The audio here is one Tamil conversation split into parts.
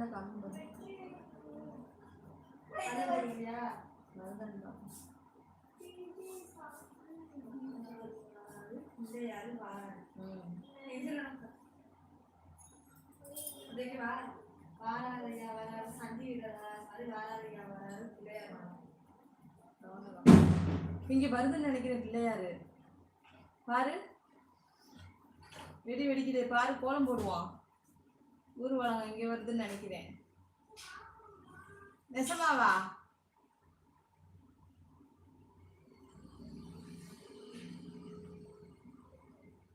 சவுண்டை கம்மி பண்ணு மறந்துடலாம். பிள்ளையார் இங்க வருதுன்னு நினைக்கிறேன் பிள்ளையாரு. பாரு. வெடி வெடிக்குது பாரு கோலம் போடுவோம் ஊர்வலம் இங்க வருதுன்னு நினைக்கிறேன். நெசமாவா?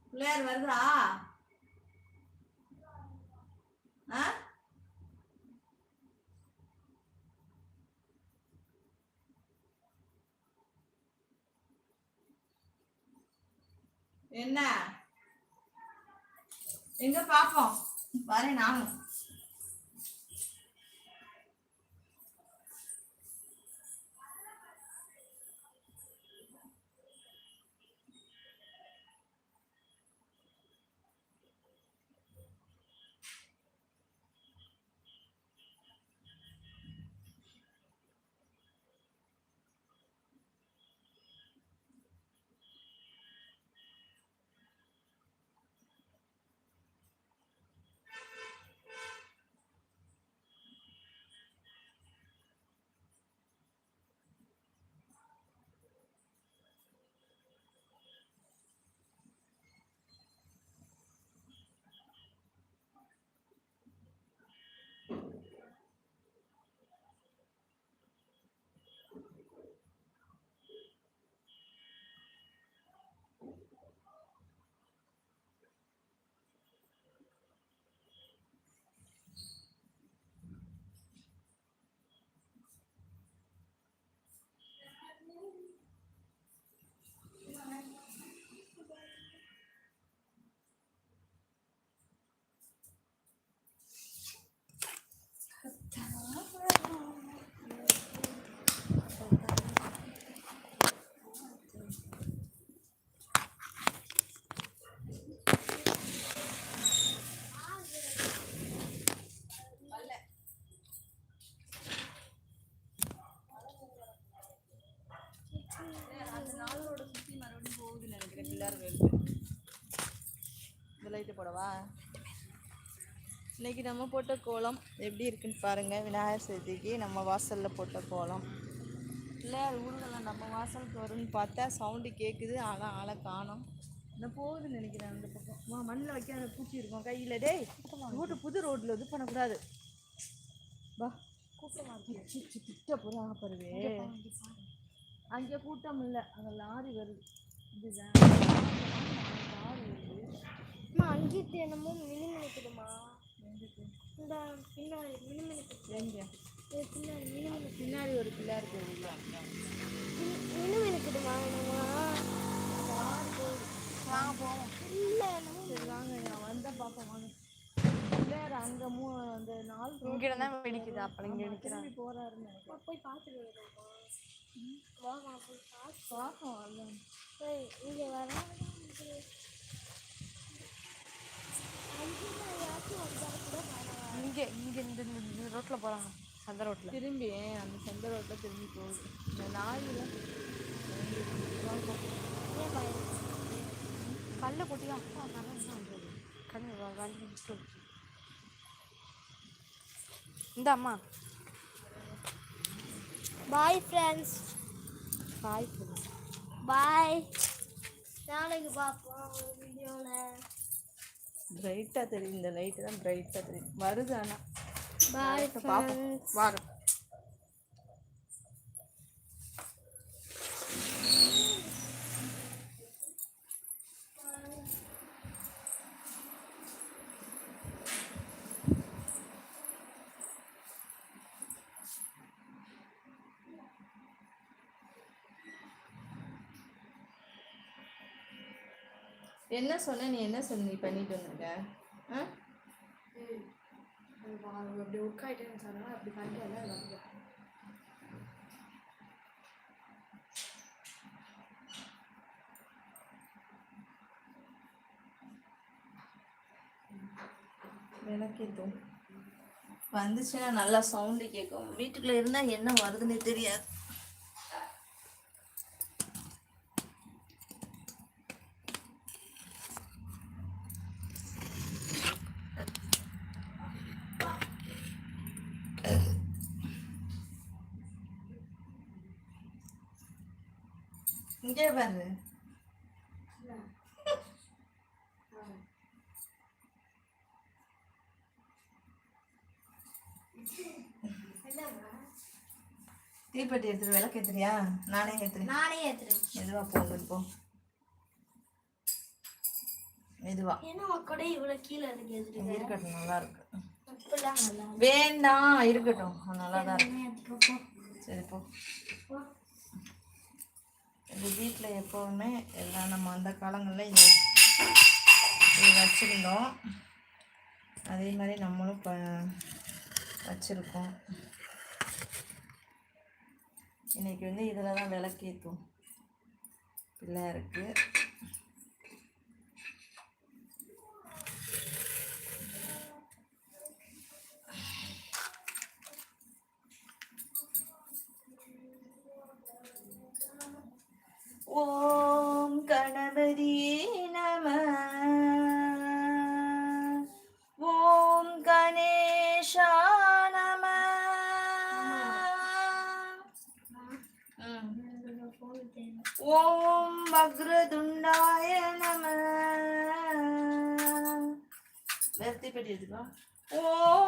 பிள்ளையார் வருதா? ஆ? என்ன? எங்க பாப்போம்? வரேன் நானும் அந்த நாளோட சுத்தி மறுபடியும் போகுதுன்னு நினைக்கிறேன் பிள்ளையார் கோயிலுக்கு லைட்டு போடவா? இன்னைக்கு நம்ம போட்ட கோலம் எப்படி இருக்குன்னு பாருங்க. விநாயகர் சதுர்த்திக்கு நம்ம வாசல்ல போட்ட கோலம். பிள்ளையார் ஊர்வலம் நம்ம வாசலுக்கு வரும்னு பார்த்தா சவுண்டு கேட்குது ஆனால் ஆளை காணோம். இந்த போகுதுன்னு நினைக்கிறேன் அந்த பக்கம். மண்ணில் வைக்காத பூச்சி இருக்கும் கையில். டேய் ரோட்டு புது ரோட்டில் இது பண்ணக்கூடாது. வா. திட்ட போகிறாங்க பாருவே. அங்கே கூட்டம் இல்லை. அங்கே லாரி வருது. இதுதான். அங்கிட்டு என்னமோ மினி மினிக்குதுமா இந்த பின்னாடி மினி மினிக்குது எங்க? இது பின்னாடி மினி மினி பின்னாடி ஒரு பிள்ளையார் கோவில் மினி மினிக்குதுமா என்னமா வாங்க போவோம் இல்லை சரி வாங்க நான் வந்தால் பார்ப்போம் வாங்க. பிள்ளையார் அங்கே மூ அந்த நாலு இங்க தான் வெடிக்குது அப்ப இங்க நினைக்கிறேன். வா, போய் பார்த்துட்டு வருவோமா வா வா போய் பார்த்து பார்ப்போம் இங்கே வர இங்க இங்க இந்த இந்த ரோட்ல போறாங்க சந்த ரோட்ல. திரும்பி அந்த சொந்த ரோட்டில் திரும்பி போகுது இந்த நாயில் கல்ல கொட்டியா அப்பா நல்லா கண்ணு வண்டி விட்டு இந்த அம்மா. பாய் ஃப்ரெண்ட்ஸ் காய் பாய் நாளைக்கு பார்ப்போம் வீடியோவில் பிரைட்டாக தெரியும் இந்த லைட்டு தான் பிரைட்டாக தெரியும். வருது ஆனால் பாய் ஃப்ரெண்ட்ஸ் வரும் என்ன சொன்ன? நீ என்ன சொன்ன? நீ பண்ணிட்டு வந்திருக்க? ஆ? அப்படி உட்காயிட்டேன்னு சொன்னாங்க அப்படி பண்ணிட்டு விளக்கேற்றும் வந்துச்சுன்னா நல்லா சவுண்டு கேட்கும் வீட்டுக்குள்ள இருந்தால் என்ன வருதுன்னே தெரியாது இங்கே பாரு தீப்பெட்டி எடுத்துட்டு விளக்கு ஏத்துறியா நானே ஏத்துறேன் நானே ஏத்துறேன் மெதுவா போகுது இப்போ மெதுவா. ஏன்னா மக்களோட இவ்வளவு கீழே இருக்கு எதிர்க்கு இருக்கட்டும் நல்லா இருக்கு. வேண்டாம் இருக்கட்டும். நல்லா தான் இருக்கு. சரி போ. எங்கள் வீட்டில் எப்போவுமே எல்லாம் நம்ம அந்த காலங்களில் இது இது வச்சுருந்தோம். அதே மாதிரி நம்மளும் இப்போ வச்சுருக்கோம். இன்னைக்கு வந்து இதில் தான் விளக்கேற்றும் பிள்ளையாருக்கு ஓம் கணபதியே நம ஓம் வக்ரதுண்டாய நம. வெர்த்தி பெட்டி எடுத்துக்கோ. ஓம்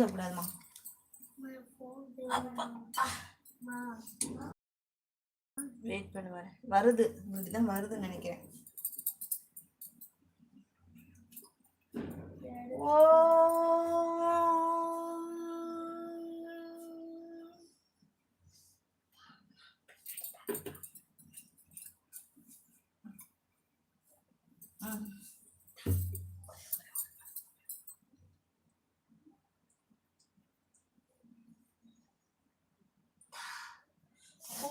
ஊதக்கூடாதுமா வெயிட் பண்ண வரேன். வருது. இப்படிதான் வருதுன்னு நினைக்கிறேன் ஓம் ம்.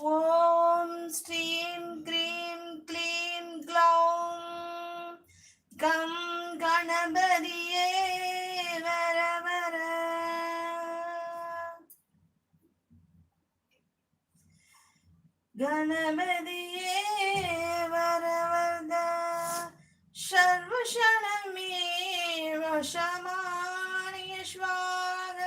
ஓம் ஸ்ரீம் க்ரீம் க்ளீம் க்ளௌம் கம் கணபதியே வர வர கணபதியே வர வர சர்வஷணமே வசமானிய ஸ்வாக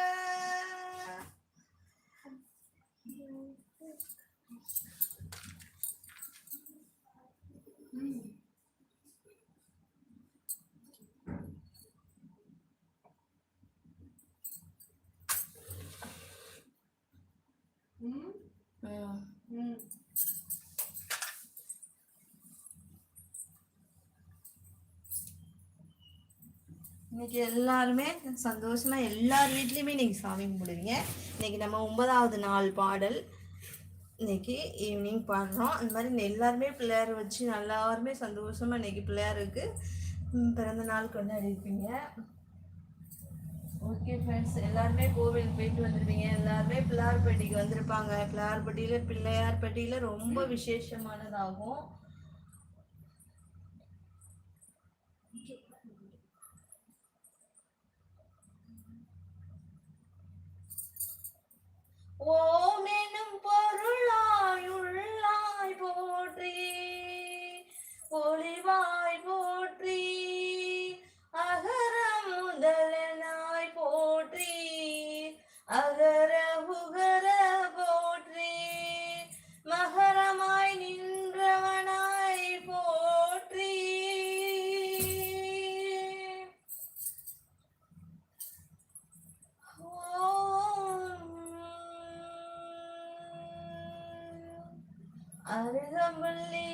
ம் இன்னைக்கு எல்லாருமே சந்தோஷமா எல்லார் வீட்லேயுமே இன்னைக்கு சாமி கும்பிடுவீங்க. இன்னைக்கு நம்ம ஒன்பதாவது நாள் பாடல். இன்னைக்கு ஈவினிங் பாடுறோம். அந்த மாதிரி இன்னை எல்லாருமே பிள்ளையார் வச்சு எல்லாருமே சந்தோஷமா இன்னைக்கு பிள்ளையாருக்கு பிறந்த நாள் கொண்டாடி இருப்பீங்க ஓகே ஃப்ரெண்ட்ஸ் எல்லாருமே கோவில் போயிட்டு வந்துருப்பீங்க. எல்லாருமே பிள்ளையார்பட்டிக்கு வந்திருப்பாங்க. பிள்ளையார்பட்டியில் பிள்ளையார்பட்டியில் ரொம்ப விசேஷமானதாகும். ஓமெனும் பொருளாயுள்ளாய் போற்றி ஒளிவாய் அருகம்புள்ளியில்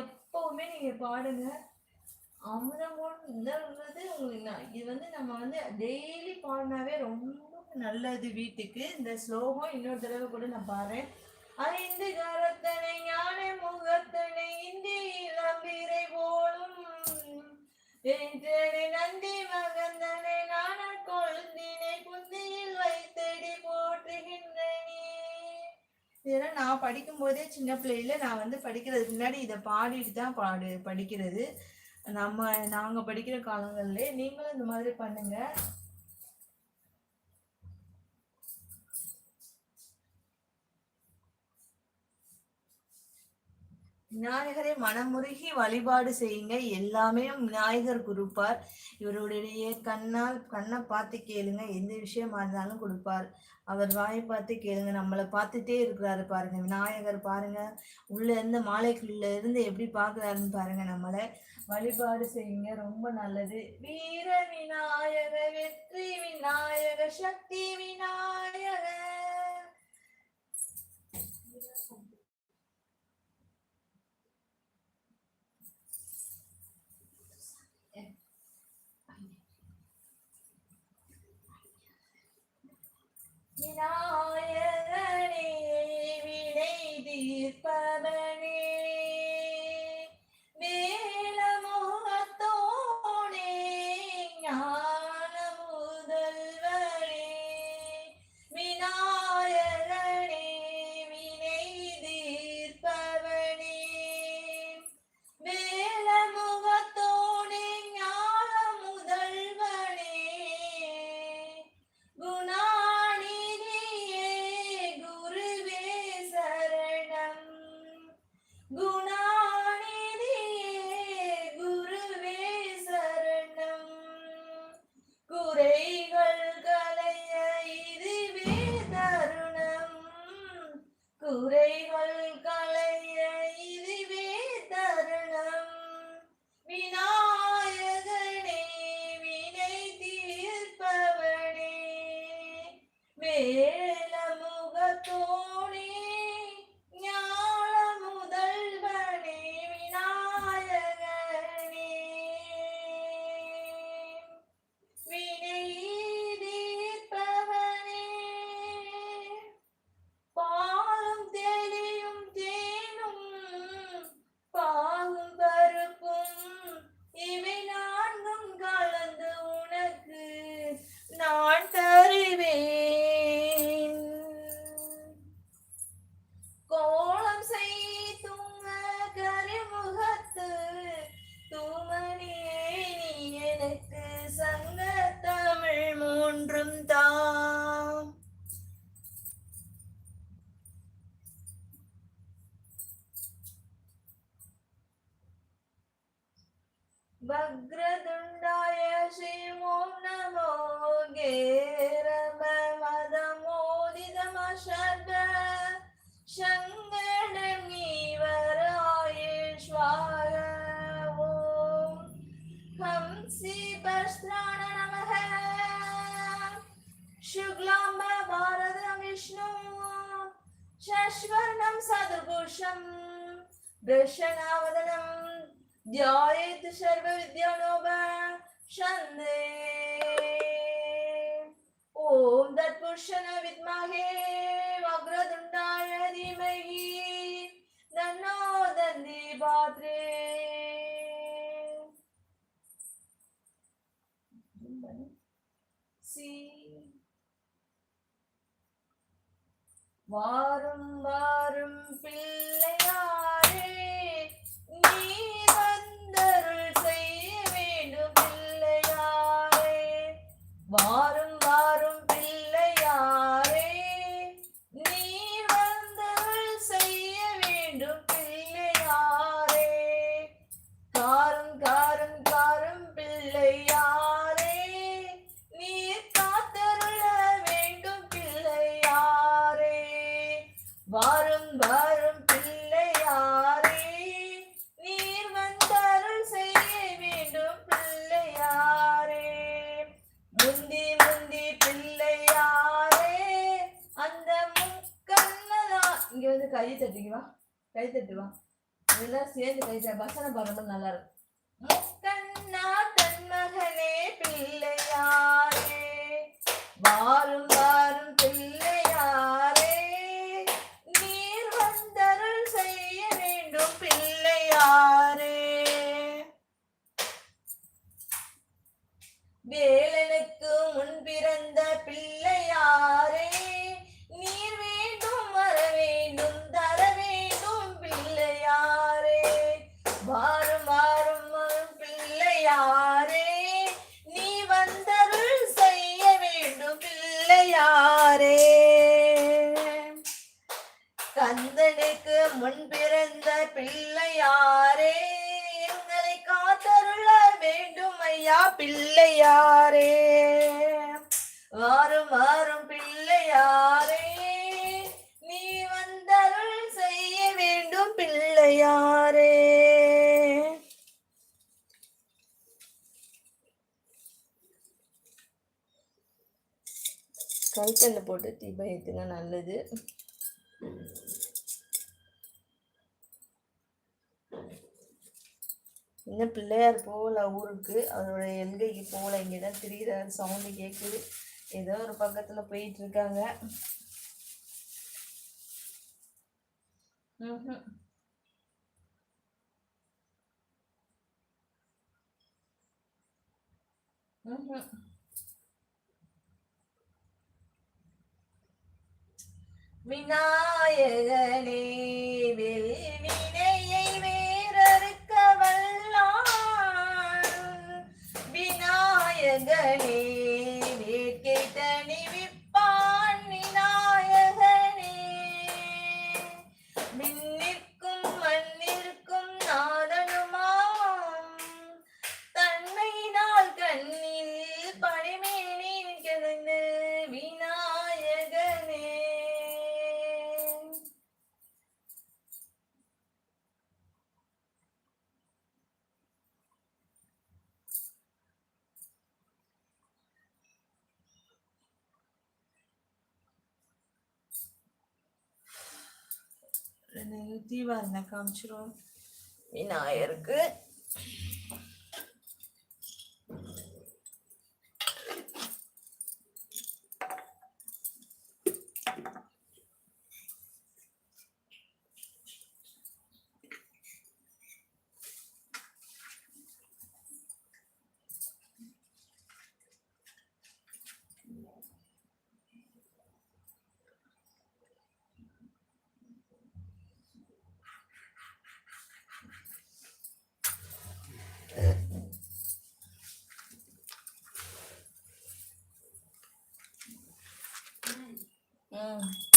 எப்பவுமே நீங்க பாடுங்க. அமுதமுன்றது உங்களுக்கு நான் இது வந்து நம்ம வந்து டெய்லி பாடினாவே ரொம்ப நல்லது வீட்டுக்கு. இந்த ஸ்லோகம் இன்னொரு தடவை கூட நான் பாடுறேன். ஐந்து கரத்தனை ஞான முகத்தனை இந்தியில் அம்பிரை போலும். வென்றனை நந்தி மகந்தனை நான கொழுந்தினை குந்தியில் வைத்தடி போற்றுகின்றனே இதெல்லாம் நான் படிக்கும் போதே சின்ன பிள்ளையில நான் வந்து படிக்கிறதுக்கு முன்னாடி இதை பாடிட்டு தான் பாடு படிக்கிறது. நம்ம நாங்க படிக்கிற காலங்கள்ல நீங்களும் இந்த மாதிரி பண்ணுங்க. விநாயகரை மனமுருகி வழிபாடு செய்யுங்க. எல்லாமே விநாயகர் கொடுப்பார். இவருடைய கண்ணால் கண்ணை பார்த்து கேளுங்க. எந்த விஷயமா இருந்தாலும் கொடுப்பார். அவர் வாயை பார்த்து கேளுங்க. நம்மளை பார்த்துட்டே இருக்கிறாரு பாருங்க. விநாயகர் பாருங்க. உள்ள இருந்து மாலைக்குள்ள இருந்து எப்படி பார்க்குறாருன்னு பாருங்க நம்மளை. வழிபாடு செய்யுங்க. ரொம்ப நல்லது. வீர விநாயக வெற்றி விநாயக சக்தி விநாயக धीमहि तन्नो दन्दिपात्रे वारुं वारुं पिल् கை தட்டிக்கு வா. கை தட்டுவா இதெல்லாம் சேர்ந்து கை பஸ்ஸான வசன பாடுறது நல்லா இருக்கும். முன் பிறந்த பிள்ளையாரே எங்களை காத்தருள வேண்டும் ஐயா பிள்ளையாரே. வாரும் வாரும் பிள்ளையாரே நீ வந்தருள் செய்ய வேண்டும் பிள்ளையாரே. கைத்தல்ல போட்டு தீபம் ஏத்துங்க நல்லது. இன்னும் பிள்ளையார் போகல ஊருக்கு. அவரோட எல்கைக்கு போகல. இங்கே தான் திரிகிறார் சவுண்டு கேட்குது ஏதோ ஒரு பக்கத்தில் போயிட்டு இருக்காங்க விநாயகனே தீபாவளி காமிச்சிரும் விநாயகருக்கு ம். மூன்று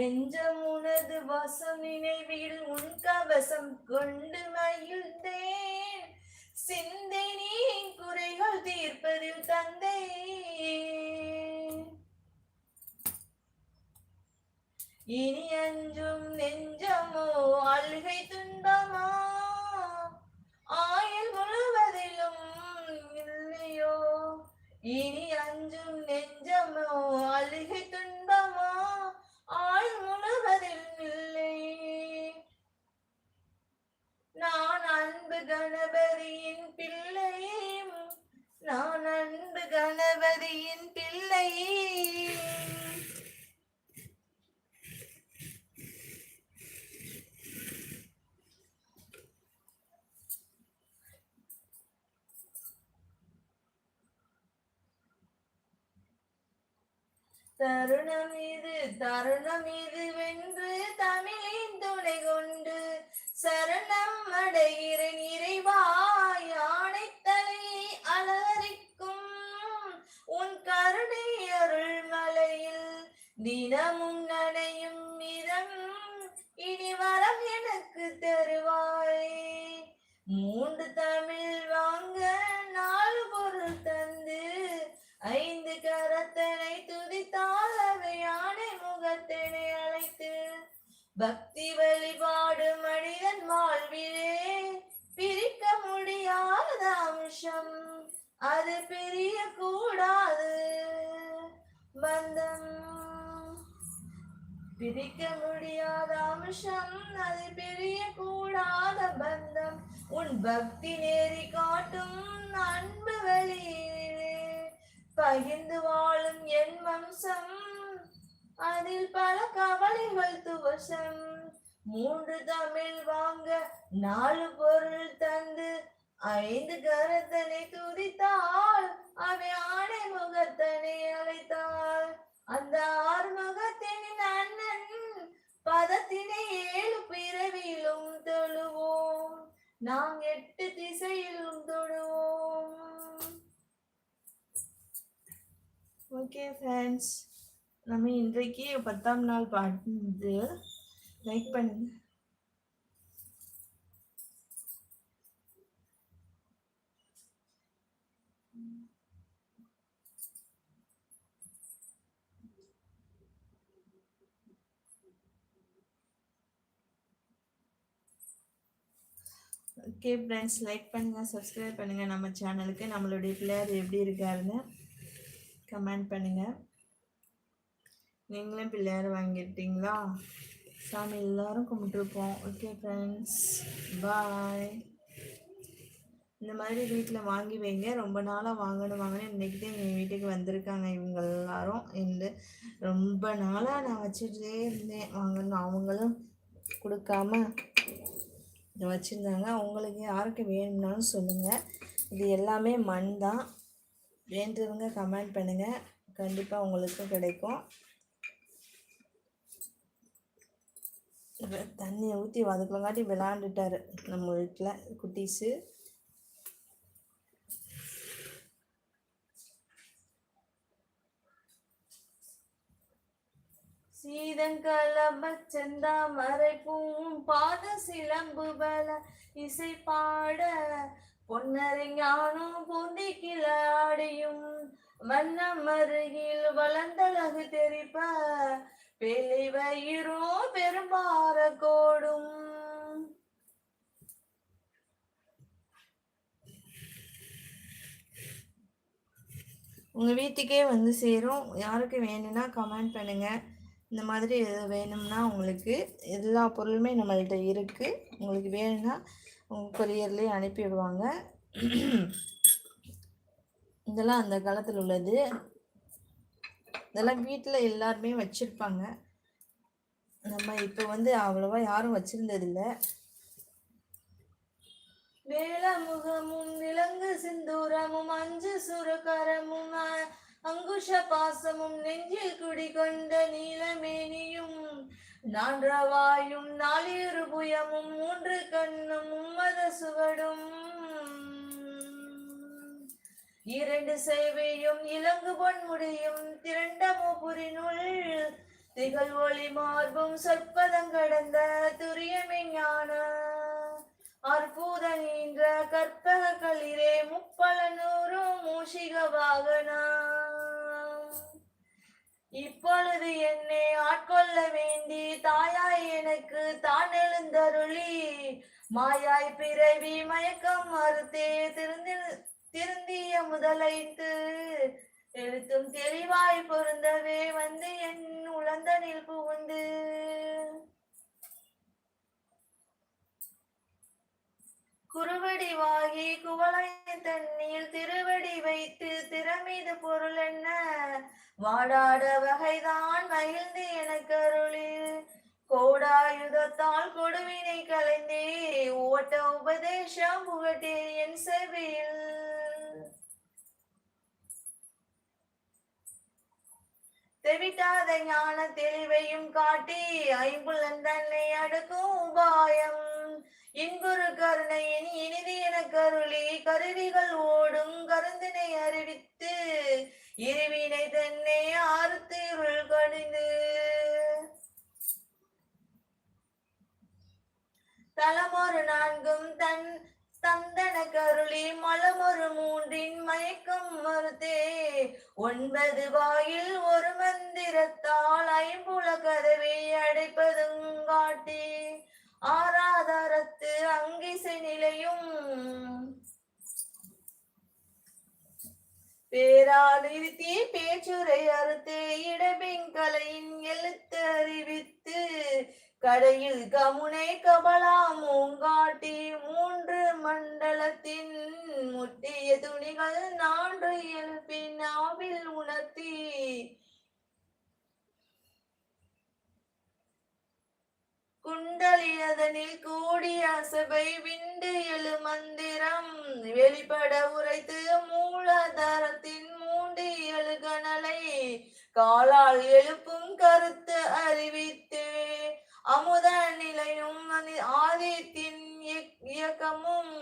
நெஞ்சம் உனது வசம் நினைவில் உன் கவசம் கொண்டு மகிழ்ந்தேன். சிந்தை குறைகள் தீர்ப்பதில் தந்தை இனி அஞ்சும் நெஞ்சமோ அழுகை துன்ப மூன்று தமிழ் வாங்க நாலு பொருள் தந்து ஐந்து கரத்தனை துதித்தால் அவை யானை முகத்தினை அழைத்து பக்தி வழிபாடு மனிதன் வாழ்விலே பிரிக்க முடியாத அம்சம் அது பிரிய கூடாது பந்தம். பிரிக்க முடியாத அம்சம் அது பெரிய உன் பக்தி நேரி காட்டும் அன்பு வழியிலே பகிர்ந்து வாழும் என் வம்சம் அதில் பல கவலைகள் துவசம். மூன்று தமிழ் வாங்க நாலு பொருள் தந்து ஐந்து கரத்தனை துதித்தாள் அவை ஆணை முகத்தனை அழைத்தாள் அந்த ஆறு முகத்தின் அண்ணன் பதத்தில் தொழுவோம் நாம் எட்டு திசையிலும் தொழுவோம் ஓகே ஃப்ரெண்ட்ஸ் நம்ம இன்றைக்கு பத்தாம் நாள் பாட்டு லைக் பண்ணுங்க ஓகே ஃப்ரெண்ட்ஸ் லைக் பண்ணுங்கள் சப்ஸ்கிரைப் பண்ணுங்கள் நம்ம சேனலுக்கு நம்மளுடைய பிள்ளையார் எப்படி இருக்காருன்னு கமெண்ட் பண்ணுங்கள் நீங்களும் பிள்ளையார் வாங்கிட்டீங்களா? சாமி எல்லாரும் கும்பிட்டுருப்போம். ஓகே ஃப்ரெண்ட்ஸ் பாய் இந்த மாதிரி வீட்டில் வாங்கி வைங்க. ரொம்ப நாளாக வாங்கணும் வாங்கணும். இன்றைக்கி தான் எங்கள் வீட்டுக்கு வந்திருக்காங்க இவங்க எல்லாரும். இந்த ரொம்ப நாளாக நான் வச்சுட்டே இருந்தேன். வாங்கணும் அவங்களும் கொடுக்காம இதை வச்சுருந்தாங்க உங்களுக்கு யாருக்கு வேணும்னாலும் சொல்லுங்கள் இது எல்லாமே மண் தான். வேண்டுறவங்க கமெண்ட் பண்ணுங்கள் கண்டிப்பாக உங்களுக்கு கிடைக்கும். தண்ணியை ஊற்றி வதக்கலங்காட்டி விளாண்டுட்டாரு நம்ம வீட்டில் குட்டீஸு. சீதங்கலபச் செந்தாமரை பூம் பாத சிலம்பு பல இசை பாட பொன்னரை ஞானம் பொந்தி கிளாடியும் மன்னம் அருகில் வளர்ந்தழகு தெரிப்ப பேலை பெரும்பார கோடும். உங்கள் வீட்டுக்கே வந்து சேரும். யாருக்கு வேணும்னா கமெண்ட் பண்ணுங்கள் இந்த மாதிரி எது வேணும்னா உங்களுக்கு எல்லா பொருளுமே நம்மள்கிட்ட இருக்குது உங்களுக்கு வேணும்னா உங்கள் கொரியர்லேயே அனுப்பிவிடுவாங்க இதெல்லாம் அந்த காலத்தில் உள்ளது. இதெல்லாம் வீட்டில் எல்லாருமே வச்சுருப்பாங்க. நம்ம இப்போ வந்து அவ்வளோவா யாரும் வச்சுருந்ததில்ல. வேளமுகமும் விலங்கு சிந்தூரமும் அஞ்சு சுரகரமும் அங்குஷ பாசமும் நெஞ்சில் குடிகொண்ட நீலமேனியும் நான்றவாயும் நாளிரு புயமும் மூன்று கண்ணும் உம்மத சுவடும். இரண்டு சேவையும் இலங்கு பொன்முடியும் திரண்ட மூபுரினுள் திகழ் ஒளி மார்பும் சொற்பதம் கடந்த துரியமே ஞான மாயாய் பிறவி மயக்கம் மறுத்தே திருந்தி திருந்திய முதலைத்து. எழுத்தும் தெளிவாய் பொருந்தவே வந்து என் உளந்தனில் புகுந்து. குறுவடிவாகி குவளை தண்ணீர் திருவடி வைத்து திறமீது பொருள் என்ன? வாடாட வகைதான் மகிழ்ந்து எனக்கு அருளில் கோடாயுதத்தால் கொடுவினை கலைந்தே ஓட்ட உபதேசம் புகட்டே என் செவியில். தெவிட்டாத ஞான தெளிவையும் காட்டி ஐம்புலன் தன்னை அடுக்கும் உபாயம். இன்புறு கருணையின் இனிது என கருளி கருவிகள் ஓடும் கருந்தினை அறிவித்து இருவினை தன்னை ஆறுத்து இருள் கடிந்து. தலமொரு நான்கும் தன் தந்தன கருளி மலமொரு மூன்றின் மயக்கம் மறுத்தே. ஒன்பது வாயில் ஒரு மந்திரத்தால் ஐம்புல கதவை அடைப்பதும் காட்டி. ஆராதாரத்து அங்கிசை நிலையும். பேரால் இருத்தி பேச்சுரை அறுத்து இடபெங்கலையின் எழுத்து அறிவித்து. கடையில் கமுனை கபலா மூங்காட்டி மூன்று மண்டலத்தின் முட்டிய துணிகள் நான்கு எழுப்பின் ஆவில் உணர்த்தி. குண்டலியதனில் கூடிய அசபை விண்டு எழு மந்திரம். வெளிப்பட உரைத்து மூலாதாரத்தின் மூண்டு எழுகணலை காலால் எழுப்பும் கருத்து அறிவித்து அமுத நிலையும் ஆதித்தின் இயக்கமும்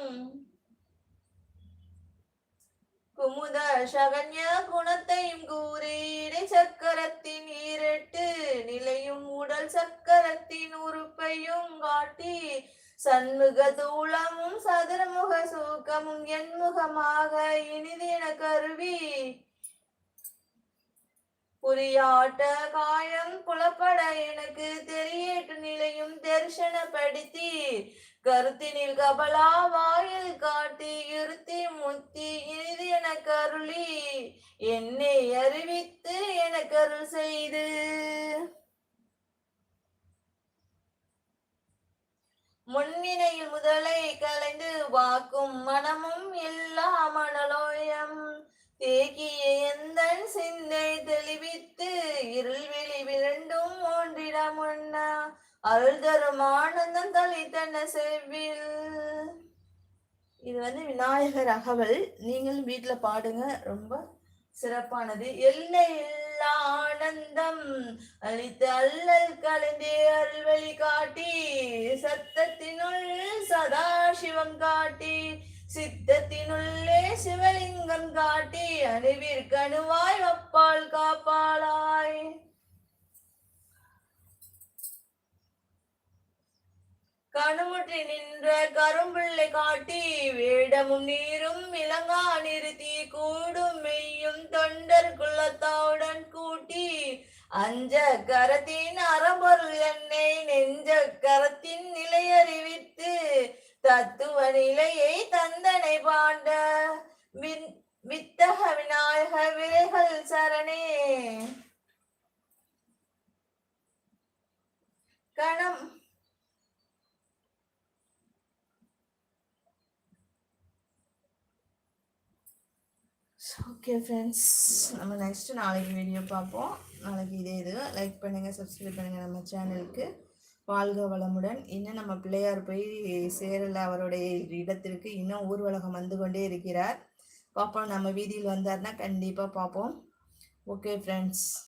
குமுத சகன்ய குணத்தையும் கூறி இடை சக்கரத்தின் ஈரட்டு நிலையும் உடல் சக்கரத்தின் உறுப்பையும் காட்டி சண்முக தூளமும் சதுரமுக சூக்கமும் எண்முகமாக இனிதின கருவி புரியாட்ட காயம் புலப்பட எனக்கு தெரியேட்டு நிலையும் தரிசனப்படுத்தி கருத்தினில் கபலா வாயில் காட்டி இருத்தி முத்தி இனிது என கருளி என்னை அறிவித்து என கருள் செய்து. முன்னினையில் முதலை கலைந்து வாக்கும் மனமும் எல்லா மனலோயம். தேகிய எந்தன் சிந்தை தெளிவித்து இருள் வெளி விரண்டும் ஒன்றிடம் ஒன்னா அருள் தரும் ஆனந்தம் தளித்தன செவ்வில். இது வந்து விநாயகர் அகவல். நீங்களும் வீட்டுல பாடுங்க. ரொம்ப சிறப்பானது. எல்லை எல்லா ஆனந்தம். அளித்த அல்லல் கலந்தே அருள்வழி காட்டி சத்தத்தினுள் சதா சிவம் காட்டி சித்தத்தினுள்ளே சிவலிங்கம் காட்டி அணுவிற்கணுவாய் அப்பால் காப்பாளாய். கணுமுற்றி நின்ற கரும்பிள்ளை காட்டி வேடமும் நீரும் இளங்கா நிறுத்தி கூடும் மெய்யும் தொண்டர் குலத்தாவுடன் கூட்டி அஞ்ச கரத்தின் அறம்பொருள் என்னை நெஞ்ச கரத்தின் நிலையறிவித்து அறிவித்து தத்துவ நிலையை தந்தனை பாண்ட வின்- வித்தக விநாயக விரைகள் சரணே. கணம். ஓகே ஃப்ரெண்ட்ஸ் நம்ம நெக்ஸ்ட் நாளைக்கு வீடியோ பார்ப்போம். நாளைக்கு இதே இது. லைக் பண்ணுங்கள் சப்ஸ்கிரைப் பண்ணுங்கள் நம்ம சேனலுக்கு வாழ்க வளமுடன். இன்னும் நம்ம பிள்ளையார் போய் சேரல அவருடைய இடத்திற்கு இன்னும் ஊர்வலகம் வந்து கொண்டே இருக்கிறார். பார்ப்போம் நம்ம வீதியில் வந்தார்னா கண்டிப்பாக பார்ப்போம் ஓகே ஃப்ரெண்ட்ஸ்